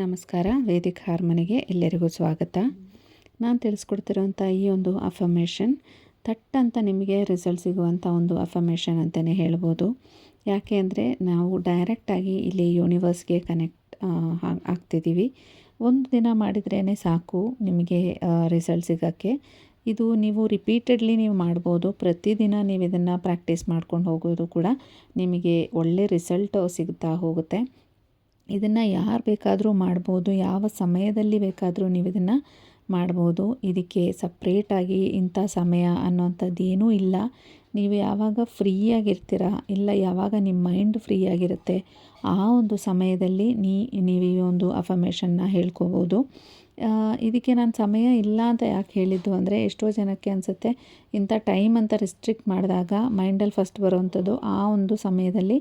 ನಮಸ್ಕಾರ, ವೇದಿಕ್ ಹಾರ್ಮನಿಗೆ ಎಲ್ಲರಿಗೂ ಸ್ವಾಗತ. ನಾನು ತಿಳಿಸ್ಕೊಡ್ತಿರುವಂಥ ಈ ಒಂದು ಅಫಮೇಷನ್ ಥಟ್ ಅಂತ ನಿಮಗೆ ರಿಸಲ್ಟ್ ಸಿಗುವಂಥ ಒಂದು ಅಫಮೇಷನ್ ಅಂತಲೇ ಹೇಳ್ಬೋದು. ಯಾಕೆ ಅಂದರೆ ನಾವು ಡೈರೆಕ್ಟಾಗಿ ಇಲ್ಲಿ ಯೂನಿವರ್ಸ್ಗೆ ಕನೆಕ್ಟ್ ಆಗ್ತಿದ್ದೀವಿ ಒಂದು ದಿನ ಮಾಡಿದ್ರೇ ಸಾಕು ನಿಮಗೆ ರಿಸಲ್ಟ್ ಸಿಗೋಕ್ಕೆ. ಇದು ನೀವು ರಿಪೀಟೆಡ್ಲಿ ನೀವು ಮಾಡ್ಬೋದು. ಪ್ರತಿದಿನ ನೀವು ಇದನ್ನು ಪ್ರಾಕ್ಟೀಸ್ ಮಾಡ್ಕೊಂಡು ಹೋಗೋದು ಕೂಡ ನಿಮಗೆ ಒಳ್ಳೆ ರಿಸಲ್ಟ್ ಸಿಗ್ತಾ ಹೋಗುತ್ತೆ. ಇದನ್ನು ಯಾರು ಬೇಕಾದರೂ ಮಾಡ್ಬೋದು, ಯಾವ ಸಮಯದಲ್ಲಿ ಬೇಕಾದರೂ ನೀವು ಇದನ್ನು ಮಾಡ್ಬೋದು. ಇದಕ್ಕೆ ಸಪ್ರೇಟಾಗಿ ಇಂಥ ಸಮಯ ಅನ್ನೋಂಥದ್ದು ಏನೂ ಇಲ್ಲ. ನೀವು ಯಾವಾಗ ಫ್ರೀಯಾಗಿರ್ತೀರ ಇಲ್ಲ ಯಾವಾಗ ನಿಮ್ಮ ಮೈಂಡ್ ಫ್ರೀಯಾಗಿರುತ್ತೆ ಆ ಒಂದು ಸಮಯದಲ್ಲಿ ನೀ, ನೀವು ಈ ಒಂದು ಅಫಮೇಷನ್ನ ಹೇಳ್ಕೋಬೋದು. ಇದಕ್ಕೆ ನಾನು ಸಮಯ ಇಲ್ಲ ಅಂತ ಯಾಕೆ ಹೇಳಿದ್ದು ಅಂದರೆ ಎಷ್ಟೋ ಜನಕ್ಕೆ ಅನಿಸುತ್ತೆ, ಇಂಥ ಟೈಮ್ ಅಂತ ರಿಸ್ಟ್ರಿಕ್ಟ್ ಮಾಡಿದಾಗ ಮೈಂಡಲ್ಲಿ ಫಸ್ಟ್ ಬರುವಂಥದ್ದು ಆ ಒಂದು ಸಮಯದಲ್ಲಿ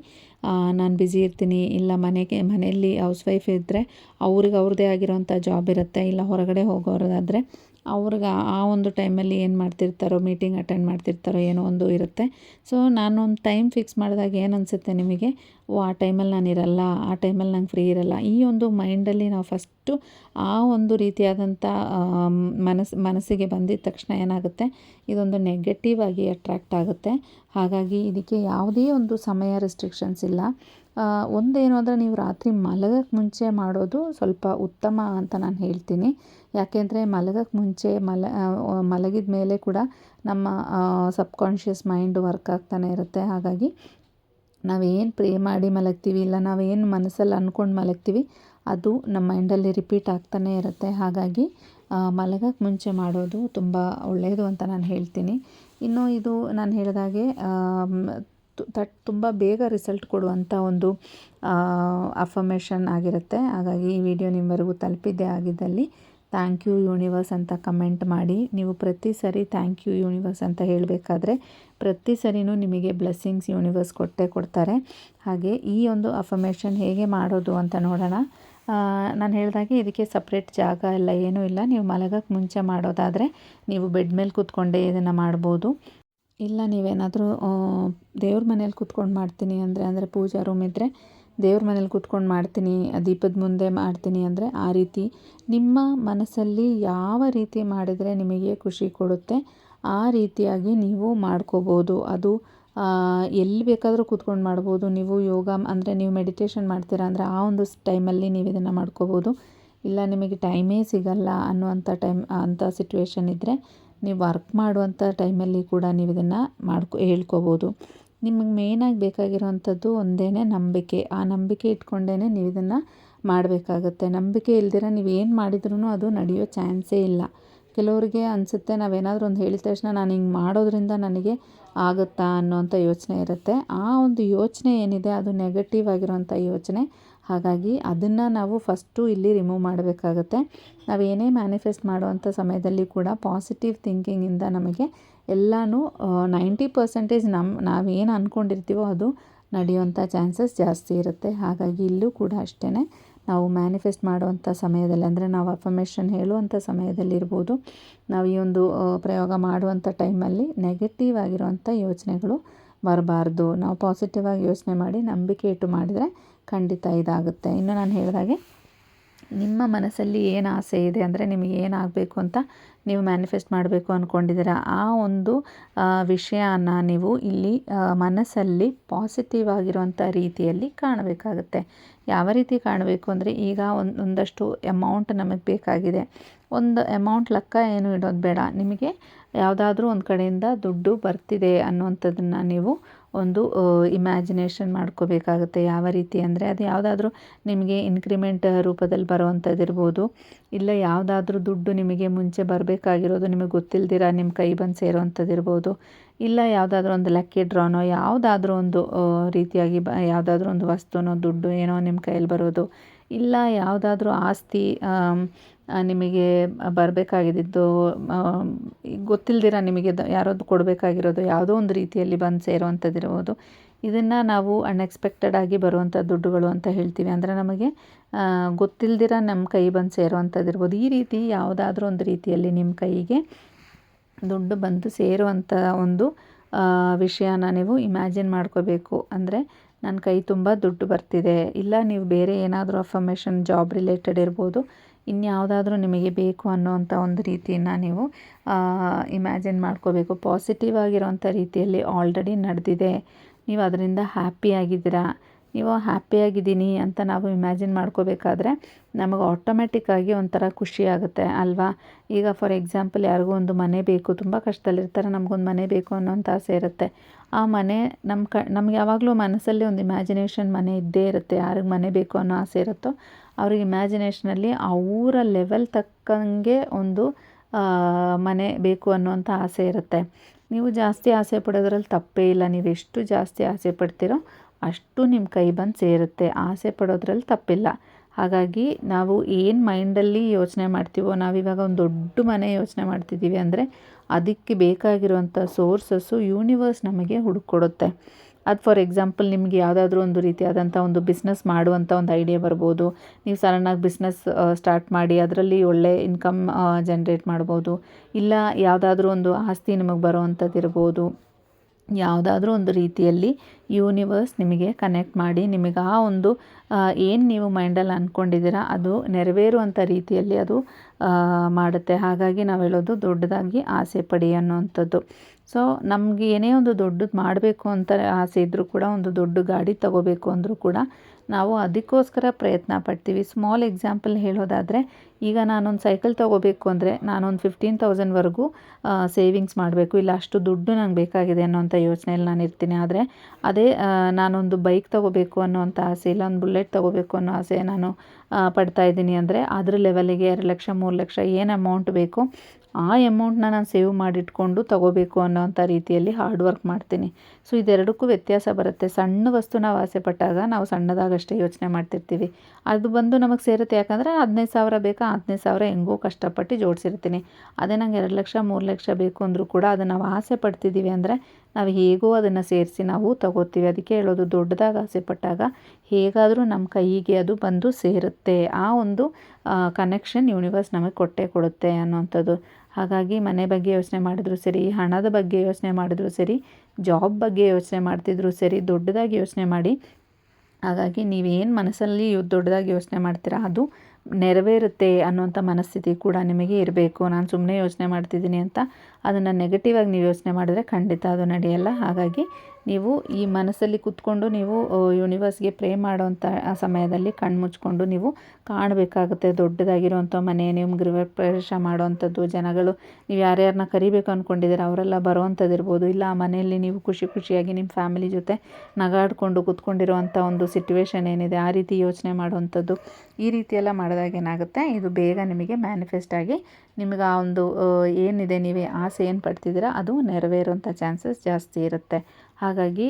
ನಾನು ಬ್ಯುಸಿ ಇರ್ತೀನಿ, ಇಲ್ಲ ಮನೆಗೆ, ಮನೆಯಲ್ಲಿ ಹೌಸ್ ವೈಫ್ ಇದ್ದರೆ ಅವ್ರಿಗೆ ಅವ್ರದ್ದೇ ಆಗಿರೋವಂಥ ಜಾಬ್ ಇರುತ್ತೆ, ಇಲ್ಲ ಹೊರಗಡೆ ಹೋಗೋದಾದರೆ ಅವ್ರಿಗೆ ಆ ಒಂದು ಟೈಮಲ್ಲಿ ಏನು ಮಾಡ್ತಿರ್ತಾರೋ ಮೀಟಿಂಗ್ ಅಟೆಂಡ್ ಮಾಡ್ತಿರ್ತಾರೋ ಏನೋ ಒಂದು ಇರುತ್ತೆ. ಸೊ ನಾನೊಂದು ಟೈಮ್ ಫಿಕ್ಸ್ ಮಾಡಿದಾಗ ಏನು ಅನಿಸುತ್ತೆ ನಿಮಗೆ? ಓ, ಆ ಟೈಮಲ್ಲಿ ನಾನು ಇರಲ್ಲ, ಆ ಟೈಮಲ್ಲಿ ನಂಗೆ ಫ್ರೀ ಇರಲ್ಲ. ಈ ಒಂದು ಮೈಂಡಲ್ಲಿ ನಾವು ಫಸ್ಟು ಆ ಒಂದು ರೀತಿಯಾದಂಥ ಮನಸ್ಸು ಮನಸ್ಸಿಗೆ ಬಂದಿದ ತಕ್ಷಣ ಏನಾಗುತ್ತೆ? ಇದೊಂದು ನೆಗೆಟಿವ್ ಆಗಿ ಅಟ್ರ್ಯಾಕ್ಟ್ ಆಗುತ್ತೆ. ಹಾಗಾಗಿ, ಇದಕ್ಕೆ ಯಾವುದೇ ಒಂದು ಸಮಯ ರೆಸ್ಟ್ರಿಕ್ಷನ್ಸ್ ಇಲ್ಲ. ಒಂದೇನು ಅಂದರೆ ನೀವು ರಾತ್ರಿ ಮಲಗಕ್ಕೆ ಮುಂಚೆ ಮಾಡೋದು ಸ್ವಲ್ಪ ಉತ್ತಮ ಅಂತ ನಾನು ಹೇಳ್ತೀನಿ. ಯಾಕೆಂದರೆ ಮಲಗಕ್ಕೆ ಮುಂಚೆ ಮಲ ಮಲಗಿದ ಮೇಲೆ ಕೂಡ ನಮ್ಮ ಸಬ್ಕಾನ್ಷಿಯಸ್ ಮೈಂಡ್ ವರ್ಕ್ ಆಗ್ತಾನೆ ಇರುತ್ತೆ. ಹಾಗಾಗಿ ನಾವೇನು ಪ್ರೇ ಮಾಡಿ ಮಲಗ್ತೀವಿ, ಇಲ್ಲ ನಾವೇನು ಮನಸ್ಸಲ್ಲಿ ಅಂದ್ಕೊಂಡು ಮಲಗ್ತೀವಿ, ಅದು ನಮ್ಮ ಮೈಂಡಲ್ಲಿ ರಿಪೀಟ್ ಆಗ್ತಾನೆ ಇರುತ್ತೆ. ಹಾಗಾಗಿ ಮಲಗಕ್ಕೆ ಮುಂಚೆ ಮಾಡೋದು ತುಂಬ ಒಳ್ಳೆಯದು ಅಂತ ನಾನು ಹೇಳ್ತೀನಿ. ಇನ್ನು ಇದು ನಾನು ಹೇಳಿದಾಗೆ ತಟ್ ತುಂಬ ಬೇಗ ರಿಸಲ್ಟ್ ಕೊಡುವಂಥ ಒಂದು ಅಫರ್ಮೇಷನ್ ಆಗಿರುತ್ತೆ. ಹಾಗಾಗಿ ಈ ವಿಡಿಯೋ ನಿಮ್ಮವರೆಗೂ ತಲುಪಿದ್ದೆ ಆಗಿದ್ದಲ್ಲಿ ಥ್ಯಾಂಕ್ ಯು ಯೂನಿವರ್ಸ್ ಅಂತ ಕಮೆಂಟ್ ಮಾಡಿ. ನೀವು ಪ್ರತಿ ಸರಿ ಥ್ಯಾಂಕ್ ಯು ಯೂನಿವರ್ಸ್ ಅಂತ ಹೇಳಬೇಕಾದ್ರೆ ಪ್ರತಿ ಸರಿನೂ ನಿಮಗೆ ಬ್ಲೆಸ್ಸಿಂಗ್ಸ್ ಯೂನಿವರ್ಸ್ ಕೊಟ್ಟೇ ಕೊಡ್ತಾರೆ. ಹಾಗೆ ಈ ಒಂದು ಅಫರ್ಮೇಷನ್ ಹೇಗೆ ಮಾಡೋದು ಅಂತ ನೋಡೋಣ. ನಾನು ಹೇಳಿದಾಗೆ ಇದಕ್ಕೆ ಸಪ್ರೇಟ್ ಜಾಗ ಎಲ್ಲ ಏನೂ ಇಲ್ಲ. ನೀವು ಮಲಗಕ್ಕೆ ಮುಂಚೆ ಮಾಡೋದಾದರೆ ನೀವು ಬೆಡ್ ಮೇಲೆ ಕೂತ್ಕೊಂಡೇ ಇದನ್ನು ಮಾಡ್ಬೋದು. ಇಲ್ಲ, ನೀವೇನಾದರೂ ದೇವ್ರ ಮನೇಲಿ ಕೂತ್ಕೊಂಡು ಮಾಡ್ತೀನಿ ಅಂದರೆ ಅಂದರೆ ಪೂಜಾ ರೂಮ್ ಇದ್ದರೆ ದೇವ್ರ ಮನೇಲಿ ಕೂತ್ಕೊಂಡು ಮಾಡ್ತೀನಿ ದೀಪದ ಮುಂದೆ ಮಾಡ್ತೀನಿ ಅಂದರೆ ಆ ರೀತಿ ನಿಮ್ಮ ಮನಸ್ಸಲ್ಲಿ ಯಾವ ರೀತಿ ಮಾಡಿದರೆ ನಿಮಗೆ ಖುಷಿ ಕೊಡುತ್ತೆ, ಆ ರೀತಿಯಾಗಿ ನೀವು ಮಾಡ್ಕೋಬೋದು. ಅದು ಎಲ್ಲಿ ಬೇಕಾದರೂ ಕೂತ್ಕೊಂಡು ಮಾಡ್ಬೋದು. ನೀವು ಯೋಗ, ಅಂದರೆ ನೀವು ಮೆಡಿಟೇಷನ್ ಮಾಡ್ತೀರಾ ಅಂದರೆ ಆ ಒಂದು ಟೈಮಲ್ಲಿ ನೀವು ಇದನ್ನು ಮಾಡ್ಕೋಬೋದು. ಇಲ್ಲ, ನಿಮಗೆ ಟೈಮೇ ಸಿಗಲ್ಲ ಅನ್ನುವಂಥ ಟೈಮ್, ಅಂಥ ಸಿಚುವೇಶನ್ ಇದ್ದರೆ ನೀವು ವರ್ಕ್ ಮಾಡುವಂಥ ಟೈಮಲ್ಲಿ ಕೂಡ ನೀವು ಇದನ್ನು ಮಾಡ್ಕೊ, ಹೇಳ್ಕೋಬೋದು. ನಿಮಗೆ ಮೇಯ್ನಾಗಿ ಬೇಕಾಗಿರುವಂಥದ್ದು ಒಂದೇ ನಂಬಿಕೆ. ಆ ನಂಬಿಕೆ ಇಟ್ಕೊಂಡೇ ನೀವು ಇದನ್ನು ಮಾಡಬೇಕಾಗತ್ತೆ. ನಂಬಿಕೆ ಇಲ್ದಿರ ನೀವು ಏನು ಮಾಡಿದ್ರೂ ಅದು ನಡೆಯೋ ಚಾನ್ಸೇ ಇಲ್ಲ. ಕೆಲವರಿಗೆ ಅನಿಸುತ್ತೆ ನಾವೇನಾದರೂ ಒಂದು ಹೇಳಿದ ತಕ್ಷಣ ನಾನು ಹಿಂಗೆ ಮಾಡೋದ್ರಿಂದ ನನಗೆ ಆಗುತ್ತಾ ಅನ್ನೋವಂಥ ಯೋಚನೆ ಇರುತ್ತೆ. ಆ ಒಂದು ಯೋಚನೆ ಏನಿದೆ ಅದು ನೆಗೆಟಿವ್ ಆಗಿರುವಂಥ ಯೋಚನೆ ಹಾಗಾಗಿ ಅದನ್ನು ನಾವು ಫಸ್ಟು ಇಲ್ಲಿ ರಿಮೂವ್ ಮಾಡಬೇಕಾಗತ್ತೆ. ನಾವು ಏನೇ ಮ್ಯಾನಿಫೆಸ್ಟ್ ಮಾಡುವಂಥ ಸಮಯದಲ್ಲಿ ಕೂಡ ಪಾಸಿಟಿವ್ ಥಿಂಕಿಂಗಿಂದ ನಮಗೆ ಎಲ್ಲನೂ ನೈಂಟಿ ಪರ್ಸೆಂಟೇಜ್ ನಮ್ಮ ನಾವೇನು ಅಂದ್ಕೊಂಡಿರ್ತೀವೋ ಅದು ನಡೆಯುವಂಥ ಚಾನ್ಸಸ್ ಜಾಸ್ತಿ ಇರುತ್ತೆ. ಹಾಗಾಗಿ ಇಲ್ಲೂ ಕೂಡ ಅಷ್ಟೇ ನಾವು ಮ್ಯಾನಿಫೆಸ್ಟ್ ಮಾಡುವಂಥ ಸಮಯದಲ್ಲಿ, ಅಂದರೆ ನಾವು ಅಫರ್ಮೇಷನ್ ಹೇಳುವಂಥ ಸಮಯದಲ್ಲಿರ್ಬೋದು ನಾವು ಈ ಒಂದು ಪ್ರಯೋಗ ಮಾಡುವಂಥ ಟೈಮಲ್ಲಿ ನೆಗೆಟಿವ್ ಆಗಿರುವಂಥ ಯೋಚನೆಗಳು ಬರಬಾರ್ದು. ನಾವು ಪಾಸಿಟಿವ್ ಆಗಿ ಯೋಚನೆ ಮಾಡಿ ನಂಬಿಕೆ ಇಟ್ಟು ಮಾಡಿದರೆ ಖಂಡಿತ ಇದಾಗುತ್ತೆ. ಇನ್ನು ನಾನು ಹೇಳಿದಾಗೆ ನಿಮ್ಮ ಮನಸ್ಸಲ್ಲಿ ಏನು ಆಸೆ ಇದೆ ಅಂದರೆ ನಿಮಗೆ ಏನಾಗಬೇಕು ಅಂತ ನೀವು ಮ್ಯಾನಿಫೆಸ್ಟ್ ಮಾಡಬೇಕು ಅಂದ್ಕೊಂಡಿದ್ದೀರಾ ಆ ಒಂದು ವಿಷಯನ ನೀವು ಇಲ್ಲಿ ಮನಸ್ಸಲ್ಲಿ ಪಾಸಿಟಿವ್ ಆಗಿರುವಂಥ ರೀತಿಯಲ್ಲಿ ಕಾಣಬೇಕಾಗುತ್ತೆ. ಯಾವ ರೀತಿ ಕಾಣಬೇಕು ಅಂದರೆ ಈಗ ಒಂದು, ಒಂದಷ್ಟು ಅಮೌಂಟ್ ನಮಗೆ ಬೇಕಾಗಿದೆ. ಒಂದು ಅಮೌಂಟ್ ಲೆಕ್ಕ ಏನು ಇಡೋದು ಬೇಡ. ನಿಮಗೆ ಯಾವುದಾದ್ರೂ ಒಂದು ಕಡೆಯಿಂದ ದುಡ್ಡು ಬರ್ತಿದೆ ಅನ್ನುವಂಥದ್ದನ್ನು ನೀವು ಒಂದು ಇಮ್ಯಾಜಿನೇಷನ್ ಮಾಡ್ಕೋಬೇಕಾಗುತ್ತೆ. ಯಾವ ರೀತಿ ಅಂದರೆ ಅದು ಯಾವುದಾದ್ರೂ ನಿಮಗೆ ಇನ್ಕ್ರಿಮೆಂಟ್ ರೂಪದಲ್ಲಿ ಬರುವಂಥದ್ದು ಇರ್ಬೋದು. ಇಲ್ಲ ಯಾವುದಾದ್ರೂ ದುಡ್ಡು ನಿಮಗೆ ಮುಂಚೆ ಬರಬೇಕಾಗಿರೋದು ನಿಮಗೆ ಗೊತ್ತಿಲ್ದಿರ ನಿಮ್ಮ ಕೈ ಬಂದು ಸೇರೋವಂಥದ್ದಿರ್ಬೋದು ಇಲ್ಲ ಯಾವುದಾದ್ರೂ ಒಂದು ಲಕ್ಕಿ ಡ್ರಾನೋ, ಯಾವುದಾದ್ರೂ ಒಂದು ರೀತಿಯಾಗಿ ಬ, ಯಾವುದಾದ್ರೂ ಒಂದು ವಸ್ತುನೋ, ದುಡ್ಡು ಏನೋ ನಿಮ್ಮ ಕೈಯಲ್ಲಿ ಬರೋದು. ಇಲ್ಲ ಯಾವುದಾದ್ರೂ ಆಸ್ತಿ ನಿಮಗೆ ಬರಬೇಕಾಗಿದ್ದು ಗೊತ್ತಿಲ್ದಿರ ನಿಮಗೆ ಯಾರೋದು ಕೊಡಬೇಕಾಗಿರೋದು ಯಾವುದೋ ಒಂದು ರೀತಿಯಲ್ಲಿ ಬಂದು ಸೇರುವಂಥದ್ದಿರ್ಬೋದು. ಇದನ್ನು ನಾವು ಅನ್ಎಕ್ಸ್ಪೆಕ್ಟೆಡ್ ಆಗಿ ಬರುವಂಥ ದುಡ್ಡುಗಳು ಅಂತ ಹೇಳ್ತೀವಿ. ಅಂದರೆ ನಮಗೆ ಗೊತ್ತಿಲ್ದಿರ ನಮ್ಮ ಕೈ ಬಂದು ಸೇರುವಂಥದ್ದಿರ್ಬೋದು. ಈ ರೀತಿ ಯಾವುದಾದ್ರೂ ಒಂದು ರೀತಿಯಲ್ಲಿ ನಿಮ್ಮ ಕೈಗೆ ದುಡ್ಡು ಬಂದು ಸೇರುವಂಥ ಒಂದು ವಿಷಯನ ನೀವು ಇಮ್ಯಾಜಿನ್ ಮಾಡ್ಕೋಬೇಕು. ಅಂದರೆ ನನ್ನ ಕೈ ತುಂಬ ದುಡ್ಡು ಬರ್ತಿದೆ. ಇಲ್ಲ, ನೀವು ಬೇರೆ ಏನಾದರೂ ಅಫರ್ಮೇಷನ್ ಜಾಬ್ ರಿಲೇಟೆಡ್ ಇರ್ಬೋದು. ಇನ್ಯಾವುದಾದ್ರೂ ನಿಮಗೆ ಬೇಕು ಅನ್ನೋವಂಥ ಒಂದು ರೀತಿಯನ್ನು ನೀವು ಇಮ್ಯಾಜಿನ್ ಮಾಡ್ಕೋಬೇಕು. ಪಾಸಿಟಿವ್ ಆಗಿರೋವಂಥ ರೀತಿಯಲ್ಲಿ ಆಲ್ರೆಡಿ ನಡೆದಿದೆ. ನೀವು ಅದರಿಂದ ಹ್ಯಾಪಿಯಾಗಿದ್ದೀರಾ ನೀವು ಹ್ಯಾಪಿಯಾಗಿದ್ದೀನಿ ಅಂತ ನಾವು ಇಮ್ಯಾಜಿನ್ ಮಾಡ್ಕೋಬೇಕಾದ್ರೆ ನಮಗೆ ಆಟೋಮೆಟಿಕ್ಕಾಗಿ ಒಂಥರ ಖುಷಿ ಆಗುತ್ತೆ, ಅಲ್ವಾ? ಈಗ ಫಾರ್ ಎಕ್ಸಾಂಪಲ್ ಯಾರಿಗೂ ಒಂದು ಮನೆ ಬೇಕು, ತುಂಬ ಕಷ್ಟದಲ್ಲಿರ್ತಾರೆ, ನಮಗೊಂದು ಮನೆ ಬೇಕು ಅನ್ನೋಂಥ ಆಸೆ ಇರುತ್ತೆ. ಆ ಮನೆ ನಮ್ಮ ಕ, ನಮ್ಗೆ ಯಾವಾಗಲೂ ಮನಸ್ಸಲ್ಲಿ ಒಂದು ಇಮ್ಯಾಜಿನೇಷನ್ ಮನೆ ಇದ್ದೇ ಇರುತ್ತೆ, ಯಾರಿಗೆ ಮನೆ ಬೇಕು ಅನ್ನೋ ಆಸೆ ಇರುತ್ತೋ, ಅವ್ರಿಗೆ ಇಮ್ಯಾಜಿನೇಷನಲ್ಲಿ ಅವರ ಲೆವೆಲ್ ತಕ್ಕಂಗೆ ಒಂದು ಮನೆ ಬೇಕು ಅನ್ನೋಂಥ ಆಸೆ ಇರುತ್ತೆ. ನೀವು ಜಾಸ್ತಿ ಆಸೆ ಪಡೋದ್ರಲ್ಲಿ ತಪ್ಪೇ ಇಲ್ಲ ನೀವು ಎಷ್ಟು ಜಾಸ್ತಿ ಆಸೆ ಪಡ್ತೀರೋ ಅಷ್ಟು ನಿಮ್ಮ ಕೈ ಬಂದು ಸೇರುತ್ತೆ. ಆಸೆ ಪಡೋದ್ರಲ್ಲಿ ತಪ್ಪಿಲ್ಲ. ಹಾಗಾಗಿ ನಾವು ಏನು ಮೈಂಡಲ್ಲಿ ಯೋಚನೆ ಮಾಡ್ತೀವೋ ನಾವಿವಾಗ ಒಂದು ದೊಡ್ಡ ಮನೆ ಯೋಚನೆ ಮಾಡ್ತಿದ್ದೀವಿ ಅಂದರೆ ಅದಕ್ಕೆ ಬೇಕಾಗಿರುವಂಥ ಸೋರ್ಸಸ್ಸು ಯೂನಿವರ್ಸ್ ನಮಗೆ ಹುಡುಕೊಡುತ್ತೆ. ಅದು ಫಾರ್ ಎಕ್ಸಾಂಪಲ್ ನಿಮಗೆ ಯಾವುದಾದ್ರೂ ಒಂದು ರೀತಿಯಾದಂಥ ಒಂದು ಬಿಸ್ನೆಸ್ ಮಾಡುವಂಥ ಒಂದು ಐಡಿಯಾ ಬರ್ಬೋದು. ನೀವು ಸಡನ್ನಾಗಿ ಬಿಸ್ನೆಸ್ ಸ್ಟಾರ್ಟ್ ಮಾಡಿ ಅದರಲ್ಲಿ ಒಳ್ಳೆ ಇನ್ಕಮ್ ಜನ್ರೇಟ್ ಮಾಡ್ಬೋದು. ಇಲ್ಲ ಯಾವುದಾದ್ರೂ ಒಂದು ಆಸ್ತಿ ನಿಮಗೆ ಬರೋವಂಥದ್ದು ಇರ್ಬೋದು. ಯಾವುದಾದ್ರೂ ಒಂದು ರೀತಿಯಲ್ಲಿ ಯೂನಿವರ್ಸ್ ನಿಮಗೆ ಕನೆಕ್ಟ್ ಮಾಡಿ ನಿಮಗೆ ಆ ಒಂದು ಏನು ನೀವು ಮೈಂಡಲ್ಲಿ ಅಂದ್ಕೊಂಡಿದ್ದೀರ ಅದು ನೆರವೇರುವಂಥ ರೀತಿಯಲ್ಲಿ ಅದು ಮಾಡುತ್ತೆ. ಹಾಗಾಗಿ ನಾವು ಹೇಳೋದು ದೊಡ್ಡದಾಗಿ ಆಸೆ ಪಡಿ ಅನ್ನೋವಂಥದ್ದು. ಸೊ ನಮಗೆ ಏನೇ ಒಂದು ದೊಡ್ಡದು ಮಾಡಬೇಕು ಅಂತ ಆಸೆ ಇದ್ದರೂ ಕೂಡ, ಒಂದು ದೊಡ್ಡ ಗಾಡಿ ತಗೋಬೇಕು ಅಂದರೂ ಕೂಡ ನಾವು ಅದಕ್ಕೋಸ್ಕರ ಪ್ರಯತ್ನ ಪಡ್ತೀವಿ. ಸ್ಮಾಲ್ ಎಕ್ಸಾಂಪಲ್ ಹೇಳೋದಾದರೆ, ಈಗ ನಾನೊಂದು ಸೈಕಲ್ ತೊಗೋಬೇಕು ಅಂದರೆ ನಾನೊಂದು ಫಿಫ್ಟೀನ್ ತೌಸಂಡ್ವರೆಗೂ ಸೇವಿಂಗ್ಸ್ ಮಾಡಬೇಕು. ಇಲ್ಲ, ಅಷ್ಟು ದುಡ್ಡು ನಂಗೆ ಬೇಕಾಗಿದೆ ಅನ್ನೋಂಥ ಯೋಚನೆಯಲ್ಲಿ ನಾನು ಇರ್ತೀನಿ. ಆದರೆ ಅದೇ ನಾನೊಂದು ಬೈಕ್ ತೊಗೋಬೇಕು ಅನ್ನೋವಂಥ ಆಸೆ, ಇಲ್ಲ, ಒಂದು ಬುಲೆಟ್ ತೊಗೋಬೇಕು ಅನ್ನೋ ಆಸೆ ನಾನು ಪಡ್ತಾ ಇದ್ದೀನಿ ಅಂದರೆ, ಅದ್ರ ಲೆವೆಲಿಗೆ ಎರಡು ಲಕ್ಷ, ಮೂರು ಲಕ್ಷ, ಏನು ಅಮೌಂಟ್ ಬೇಕು ಆ ಎಮೌಂಟ್ನ ನಾನು ಸೇವ್ ಮಾಡಿಟ್ಕೊಂಡು ತಗೋಬೇಕು ಅನ್ನೋವಂಥ ರೀತಿಯಲ್ಲಿ ಹಾರ್ಡ್ ವರ್ಕ್ ಮಾಡ್ತೀನಿ. ಸೊ ಇದೆರಡಕ್ಕೂ ವ್ಯತ್ಯಾಸ ಬರುತ್ತೆ. ಸಣ್ಣ ವಸ್ತು ನಾವು ಆಸೆ ಪಟ್ಟಾಗ ನಾವು ಸಣ್ಣದಾಗಷ್ಟೇ ಯೋಚನೆ ಮಾಡ್ತಿರ್ತೀವಿ. ಅದು ಬಂದು ನಮಗೆ ಸೇರುತ್ತೆ. ಯಾಕಂದರೆ ಹದಿನೈದು ಸಾವಿರ ಬೇಕಾ? ಹದಿನೈದು ಸಾವಿರ ಹೆಂಗೋ ಕಷ್ಟಪಟ್ಟು ಜೋಡಿಸಿರ್ತೀನಿ. ಅದೇ ನಂಗೆ ಎರಡು ಲಕ್ಷ, ಮೂರು ಲಕ್ಷ ಬೇಕು ಅಂದರೂ ಕೂಡ ಅದನ್ನು ನಾವು ಆಸೆ ಪಡ್ತಿದ್ದೀವಿ ಅಂದರೆ ನಾವು ಹೇಗೋ ಅದನ್ನು ಸೇರಿಸಿ ನಾವು ತಗೋತೀವಿ. ಅದಕ್ಕೆ ಹೇಳೋದು ದೊಡ್ಡದಾಗಿ ಆಸೆ ಪಟ್ಟಾಗ ಹೇಗಾದರೂ ನಮ್ಮ ಕೈಗೆ ಅದು ಬಂದು ಸೇರುತ್ತೆ. ಆ ಒಂದು ಕನೆಕ್ಷನ್ ಯೂನಿವರ್ಸ್ ನಮಗೆ ಕೊಟ್ಟೇ ಕೊಡುತ್ತೆ ಅನ್ನೋವಂಥದ್ದು. ಹಾಗಾಗಿ ಮನೆ ಬಗ್ಗೆ ಯೋಚನೆ ಮಾಡಿದ್ರು ಸರಿ, ಹಣದ ಬಗ್ಗೆ ಯೋಚನೆ ಮಾಡಿದ್ರು ಸರಿ ಜಾಬ್ ಬಗ್ಗೆ ಯೋಚನೆ ಮಾಡ್ತಿದ್ರು ಸರಿ, ದೊಡ್ಡದಾಗಿ ಯೋಚನೆ ಮಾಡಿ. ಹಾಗಾಗಿ ನೀವೇನು ಮನಸ್ಸಲ್ಲಿ ದೊಡ್ಡದಾಗಿ ಯೋಚನೆ ಮಾಡ್ತೀರಾ, ಅದು ನೆರವೇರುತ್ತೆ ಅನ್ನೋಂಥ ಮನಸ್ಥಿತಿ ಕೂಡ ನಿಮಗೆ ಇರಬೇಕು. ನಾನು ಸುಮ್ಮನೆ ಯೋಚನೆ ಮಾಡ್ತಿದ್ದೀನಿ ಅಂತ ಅದನ್ನು ನೆಗೆಟಿವ್ ಆಗಿ ನೀವು ಯೋಚನೆ ಮಾಡಿದ್ರೆ ಖಂಡಿತ ಅದು ನಡೆಯಲ್ಲ. ಹಾಗಾಗಿ ನೀವು ಈ ಮನಸ್ಸಲ್ಲಿ ಕೂತ್ಕೊಂಡು ನೀವು ಯೂನಿವರ್ಸ್ಗೆ ಪ್ರೇ ಮಾಡೋವಂಥ ಸಮಯದಲ್ಲಿ ಕಣ್ಣು ಮುಚ್ಕೊಂಡು ನೀವು ಕಾಣಬೇಕಾಗುತ್ತೆ. ದೊಡ್ಡದಾಗಿರುವಂಥ ಮನೆ ನಿಮ್ಮ ಗೃಹ ಪ್ರವೇಶ ಮಾಡುವಂಥದ್ದು, ಜನಗಳು, ನೀವು ಯಾರ್ಯಾರನ್ನ ಕರಿಬೇಕು ಅಂದ್ಕೊಂಡಿದ್ದೀರ ಅವರೆಲ್ಲ ಬರೋವಂಥದ್ದು ಇರ್ಬೋದು. ಇಲ್ಲ, ಆ ಮನೆಯಲ್ಲಿ ನೀವು ಖುಷಿ ಖುಷಿಯಾಗಿ ನಿಮ್ಮ ಫ್ಯಾಮಿಲಿ ಜೊತೆ ನಗಾಡಿಕೊಂಡು ಕೂತ್ಕೊಂಡಿರುವಂಥ ಒಂದು ಸಿಟುವೇಶನ್ ಏನಿದೆ, ಆ ರೀತಿ ಯೋಚನೆ ಮಾಡುವಂಥದ್ದು, ಈ ರೀತಿಯೆಲ್ಲ ಮಾಡಿದಾಗ ಏನಾಗುತ್ತೆ? ಇದು ಬೇಗ ನಿಮಗೆ ಮ್ಯಾನಿಫೆಸ್ಟ್ ಆಗಿ ನಿಮಗೆ ಆ ಒಂದು ಏನಿದೆ, ನೀವೇ ಆಸೆ ಏನು ಪಡ್ತಿದ್ದೀರಾ, ಅದು ನೆರವೇರುವಂಥ ಚಾನ್ಸಸ್ ಜಾಸ್ತಿ ಇರುತ್ತೆ. ಹಾಗಾಗಿ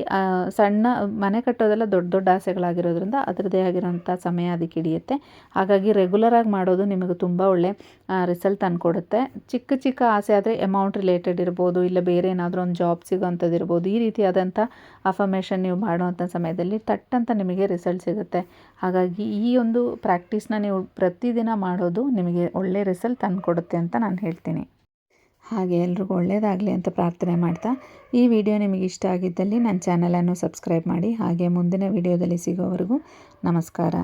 ಸಣ್ಣ, ಮನೆ ಕಟ್ಟೋದೆಲ್ಲ ದೊಡ್ಡ ದೊಡ್ಡ ಆಸೆಗಳಾಗಿರೋದ್ರಿಂದ ಅದರದ್ದೇ ಆಗಿರೋಂಥ ಸಮಯ ಅದಕ್ಕೆ ಹಿಡಿಯುತ್ತೆ. ಹಾಗಾಗಿ ರೆಗ್ಯುಲರಾಗಿ ಮಾಡೋದು ನಿಮಗೆ ತುಂಬ ಒಳ್ಳೆ ರಿಸಲ್ಟ್ ತಂದುಕೊಡುತ್ತೆ ಚಿಕ್ಕ ಚಿಕ್ಕ ಆಸೆ ಆದರೆ ಅಮೌಂಟ್ ರಿಲೇಟೆಡ್ ಇರ್ಬೋದು, ಇಲ್ಲ ಬೇರೆ ಏನಾದರೂ ಒಂದು ಜಾಬ್ ಸಿಗೋವಂಥದ್ದು ಇರ್ಬೋದು, ಈ ರೀತಿಯಾದಂಥ ಅಫರ್ಮೇಷನ್ ನೀವು ಮಾಡುವಂಥ ಸಮಯದಲ್ಲಿ ತಟ್ಟಂತ ನಿಮಗೆ ರಿಸಲ್ಟ್ ಸಿಗುತ್ತೆ. ಹಾಗಾಗಿ ಈ ಒಂದು ಪ್ರಾಕ್ಟೀಸ್ನ ನೀವು ಪ್ರತಿದಿನ ಮಾಡೋದು ನಿಮಗೆ ಒಳ್ಳೆ ರಿಸಲ್ಟ್ ತಂದುಕೊಡುತ್ತೆ ಅಂತ ನಾನು ಹೇಳ್ತೀನಿ. ಹಾಗೆ ಎಲ್ರಿಗೂ ಒಳ್ಳೆಯದಾಗಲಿ ಅಂತ ಪ್ರಾರ್ಥನೆ ಮಾಡ್ತಾ ಈ ವಿಡಿಯೋ ನಿಮಗೆ ಇಷ್ಟ ಆಗಿದ್ದಲ್ಲಿ ನನ್ನ ಚಾನಲನ್ನು ಸಬ್ಸ್ಕ್ರೈಬ್ ಮಾಡಿ ಹಾಗೆ ಮುಂದಿನ ವಿಡಿಯೋದಲ್ಲಿ ಸಿಗೋವರೆಗೂ ನಮಸ್ಕಾರ.